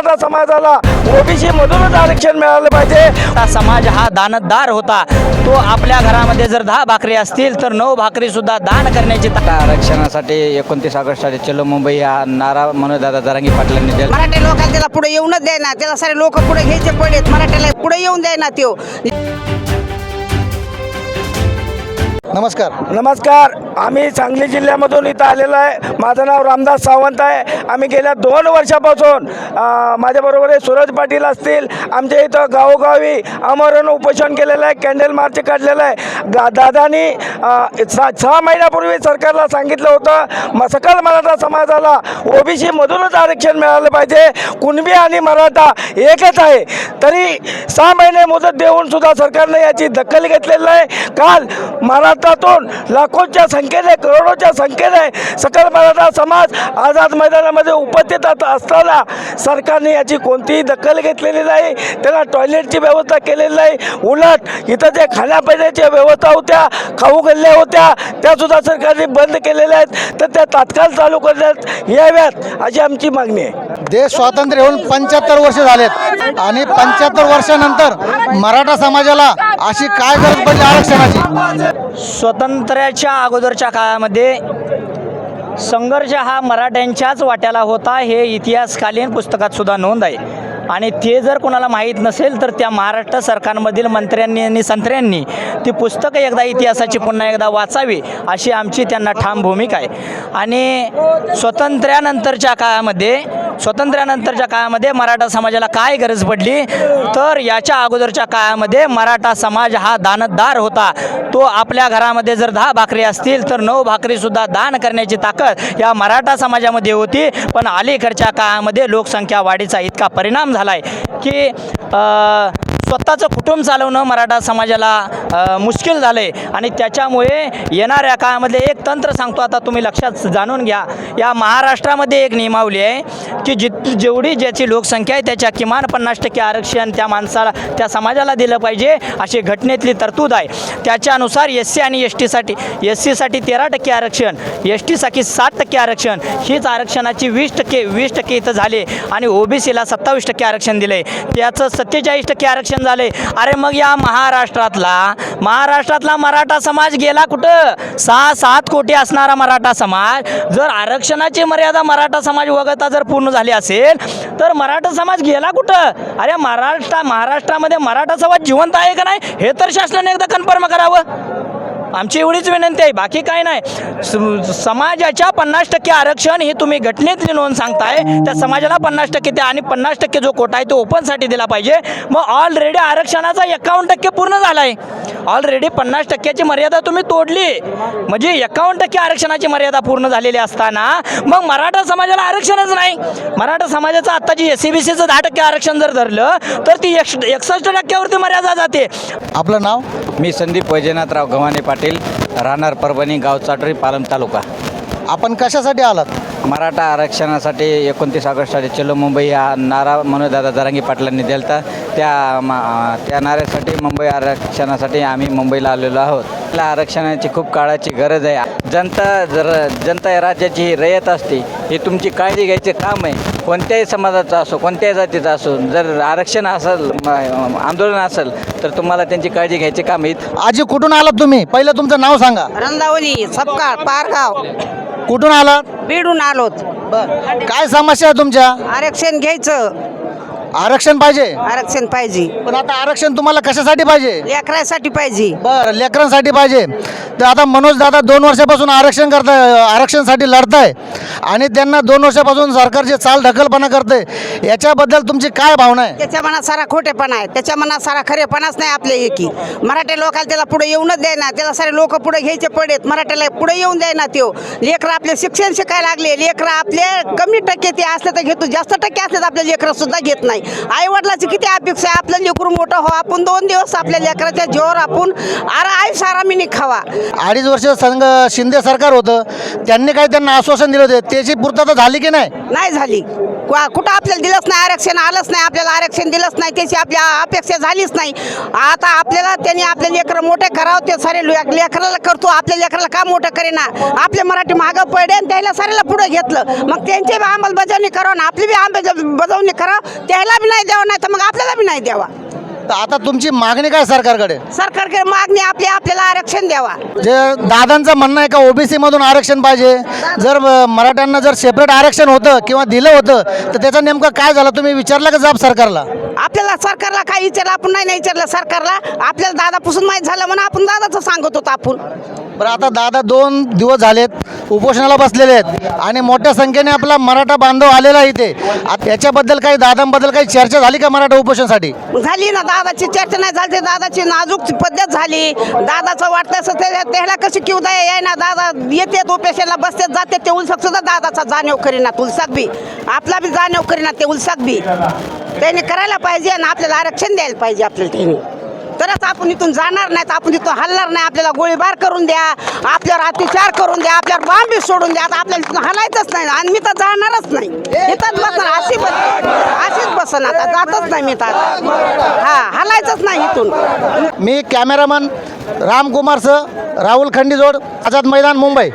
मराठा समाजाला ओबीसी मधूनच आरक्षण मिळालं पाहिजे. समाज हा दानतदार होता. तो आपल्या घरामध्ये जर दहा भाकरी असतील तर नऊ भाकरी सुद्धा दान करण्याची ता- आरक्षणासाठी एकोणतीस ऑगस्टसाठी चलो मुंबई हा नारा मनोजदादा जरांगी पाटलांनी दिला. मराठी लोकांना त्याला पुढे येऊनच द्यायना त्याला सारे लोक पुढे घ्यायचे पडेत. मराठ्याला पुढे येऊन द्यायना त्यो. नमस्कार. नमस्कार. आम्ही सांगली जिल्ह्यामधून इथं आलेलो आहे. माझं नाव रामदास सावंत आहे. आम्ही गेल्या दोन वर्षापासून माझ्याबरोबर सूरज पाटील असतील. आमच्या इथं गावोगावी आमरण उपोषण केलेलं आहे कॅन्डल मार्च काढलेलं आहे. गा दादानी सहा सहा महिन्यापूर्वी सरकारला सांगितलं होतं म सकल मराठा समाजाला ओबीसीमधूनच आरक्षण मिळालं पाहिजे. कुणबी आणि मराठा एकच आहे. तरी सहा महिने मुदत देऊन सुद्धा सरकारने याची दखल घेतलेली आहे काल महाराष्ट्रातून लाखोच्या संख्येने करोडोच्या संख्येने सकल मराठा समाज आझाद मैदानामध्ये उपस्थित असत- असताना सरकारने याची कोणतीही दखल घेतलेली नाही. त्याला टॉयलेटची व्यवस्था केलेली नाही. उलट इथं जे खाण्यापिण्याच्या व्यवस्था होत्या खाऊ गल्ल्या होत्या त्या सुद्धा सरकारने बंद केलेल्या आहेत. तर त्या तात्काळ चालू करण्यात याव्यात अशी आमची मागणी आहे. देश स्वातंत्र्य होऊन पंच्याहत्तर वर्ष झालेत. आणि पंच्याहत्तर वर्षानंतर मराठा समाजाला अशी काय गरज पडली आरक्षणाची? स्वातंत्र्याच्या अगोदरच्या काळामध्ये संघर्ष हा मराठ्यांच्याच वाट्याला होता हे इतिहासकालीन पुस्तकात सुद्धा नोंद आहे. आणि ते जर कोणाला माहीत नसेल तर त्या महाराष्ट्र सरकारमधील मंत्र्यांनी आणि संत्र्यांनी ती पुस्तकं एकदा इतिहासाची पुन्हा एकदा वाचावी अशी आमची त्यांना ठाम भूमिका आहे. आणि स्वातंत्र्यानंतरच्या काळामध्ये स्वातंत्र्यानंतरच्या काळामध्ये मराठा समाजाला काय गरज पडली? तर याच्या अगोदरच्या काळामध्ये मराठा समाज हा दानतदार होता. तो आपल्या घरामध्ये जर दहा भाकरी असतील तर नऊ भाकरीसुद्धा दान करण्याची ताकद या मराठा समाजामध्ये होती. पण अलीकडच्या काळामध्ये लोकसंख्या वाढीचा इतका परिणाम झाला. आहे की स्वतःचं कुटुंब चालवणं मराठा समाजाला मुश्किल झालं आहे आणि त्याच्यामुळे येणाऱ्या काळामध्ये एक तंत्र सांगतो आता तुम्ही लक्षात जाणून घ्या. या महाराष्ट्रामध्ये एक नियमावली आहे की जित जेवढी ज्याची लोकसंख्या आहे त्याच्या किमान पन्नास टक्के आरक्षण त्या माणसाला त्या समाजाला दिलं पाहिजे अशी घटनेतली तरतूद आहे. त्याच्यानुसार एस सी आणि एस टीसाठी एस सीसाठी तेरा टक्के आरक्षण एस टीसाठी सात टक्के आरक्षण हीच आरक्षणाची वीस टक्के वीस टक्के इथं झाले. आणि ओबीसीला सत्तावीस टक्के आरक्षण दिले त्याचं सत्तेचाळीस टक्के आरक्षण झाले. अरे मग या महाराष्ट्रातला महाराष्ट्रातला मराठा समाज गेला कुठं? सहा सात कोटी असणारा मराठा समाज जर आरक्षणाची मर्यादा मराठा समाज वगळता जर पूर्ण झाली असेल तर मराठा समाज गेला कुठं? अरे महाराष्ट्र महाराष्ट्रामध्ये मराठा समाज जिवंत आहे का नाही? हे तर शासनाने एकदा कन्फर्म करावं. आमची एवढीच विनंती आहे. बाकी काय नाही. समाजाच्या पन्नास टक्के आरक्षण हे तुम्ही घटनेतली नोंद सांगताय. त्या समाजाला पन्नास टक्के द्या आणि पन्नास टक्के जो कोटा आहे तो ओपनसाठी दिला पाहिजे. मग ऑलरेडी आरक्षणाचा एकावन्न टक्के पूर्ण झाला आहे ऑलरेडी पन्नास टक्क्याची मर्यादा तुम्ही तोडली. म्हणजे एकावन्न टक्के आरक्षणाची मर्यादा पूर्ण झालेली असताना मग मराठा समाजाला आरक्षणच नाही. मराठा समाजाचं आत्ता जी एस सी बी सीचं दहा टक्के आरक्षण जर धरलं तर ती एकसष्ट टक्क्यावरती मर्यादा जाते. आपलं नाव? मी संदीप वैजनाथराव गव्हाणे पाटील. राहणार परभणी गाव चाटरी पालम तालुका. आपण कशासाठी आलात? मराठा आरक्षणासाठी एकोणतीस ऑगस्टसाठी चलो मुंबई हा नारा मनोजदादा जरांगी पाटलांनी दिलता. त्या मा त्या नाऱ्यासाठी मुंबई आरक्षणासाठी आम्ही मुंबईला आलेलो आहोत. आपल्या आरक्षणाची खूप काळाची गरज आहे. जनता जर जनता या राज्याची ही रयत असते ही तुमची काळजी घ्यायचे काम आहे. कोणत्याही समाजाचं असो कोणत्याही जातीचं असो जर आरक्षण असेल आंदोलन असेल तर तुम्हाला त्यांची काळजी घ्यायचे काम आहे आजी कुठून आलात तुम्ही? पहिलं तुमचं नाव सांगा. रंदावली सपकाळ पारगाव. कुठून आलात? बीडून आलोत. काय समस्या आहे तुमच्या? आरक्षण घ्यायचं. आरक्षण पाहिजे? आरक्षण पाहिजे. पण आता आरक्षण तुम्हाला कशासाठी पाहिजे? लेकरासाठी पाहिजे. बरं लेकरांसाठी पाहिजे. तर आता मनोज दादा दोन वर्षापासून आरक्षण करताय आरक्षणासाठी लढताय आणि त्यांना दोन वर्षापासून सरकारचे चाल ढकलपणा करते याच्याबद्दल तुमची काय भावना आहे? त्याच्या मनात सारा खोटेपणा आहे. त्याच्या मनात सारा खरेपणाच नाही आपल्या एकी. मराठी लोकांना त्याला पुढे येऊनच द्यायना त्याला सारे लोक पुढे घ्यायचे पडेत. मराठ्याला पुढे येऊन द्यायना त्यो. लेकरं आपले शिक्षण शिकायला लागले. लेकरं आपले कमी टक्के ते असले तर घेतो. जास्त टक्के असले तर आपले लेकरं सुद्धा घेत नाही. नाही आई वडिलाची किती अपेक्षा आहे? आपलं लेकरू मोठं हो आपण दोन दिवस आपल्या लेकराच्या जीवावर आपण अरे आई सारामीने खावा. अडीच वर्ष संघ शिंदे सरकार होतं. त्यांनी काही त्यांना आश्वासन दिलं होते. त्याची पूर्तता झाली की नाही? नाही झाली. कुठं कुठं आपल्याला दिलंच नाही आरक्षण आलंच नाही आपल्याला आरक्षण दिलंच नाही. त्याची आपल्या अपेक्षा झालीच नाही. आता आपल्याला त्यांनी आपले लेकरं मोठे करावं ते सारे ले- लेकराला करतो. आपल्या लेकराला का मोठं करेना? आपले मराठी मागं पडे आणि त्याला साऱ्याला पुढे घेतलं. मग त्यांची बी अंमलबजावणी करावं ना आपली बी अंमलबजावणी करावं त्याला बी नाही द्यावं नाही तर मग आपल्याला बी नाही द्यावा. तर आता तुमची मागणी काय सरकारकडे? सरकारकडे मागणी आपली आपल्याला आरक्षण द्यावा. जे दादांचं म्हणणं आहे का ओबीसी मधून आरक्षण पाहिजे? जर अ, मराठ्यांना जर सेपरेट आरक्षण होतं किंवा दिलं होतं तर त्याचं नेमकं काय झालं? तुम्ही विचारलं का जाब सरकारला? आपल्याला सरकारला काय विचारलं आपण नाही नाही विचारलं सरकारला. आपल्याला दादापासून माहीत झालं म्हणून आपण दादाचं सांगत होतो आपण. बरं आता दादा दोन दिवस झालेत उपोषणाला बसलेले आहेत आणि मोठ्या संख्येने आपला मराठा बांधव आलेला आहे इथे. आता याच्याबद्दल काही दादांबद्दल काही चर्चा झाली का मराठा उपोषणासाठी? झाली ना दादाची चर्चा नाही झाली दादाची नाजूक पद्धत झाली. दादाचं वाटतं असं ते त्याला कशी किव दया आहे ना दादा येते उपेशनला बसते जाते ते उलसक सुद्धा दादाचा जाणीव करीनात उलसाक बी. आपला बी जाणीव करीनात ते उलसाक बी. त्याने करायला पाहिजे आणि आपल्याला आरक्षण द्यायला पाहिजे आपल्याला त्यांनी. तरच आपण इथून जाणार नाही तर आपण इथून हलणार नाही. आपल्याला गोळीबार करून द्या आपल्यावर अतिचार करून द्या आपल्यावर बांबी सोडून द्या. आता आपल्याला इथून हलायचंच नाही. आणि मी तर जाणारच नाही. इथंच बसणार अशी बस अशीच बसन आता. जातच नाही मी तर. हा हलायचंच नाही इथून. मी कॅमेरामन रामकुमारचं राहुल खंडीजोड आझाद मैदान मुंबई.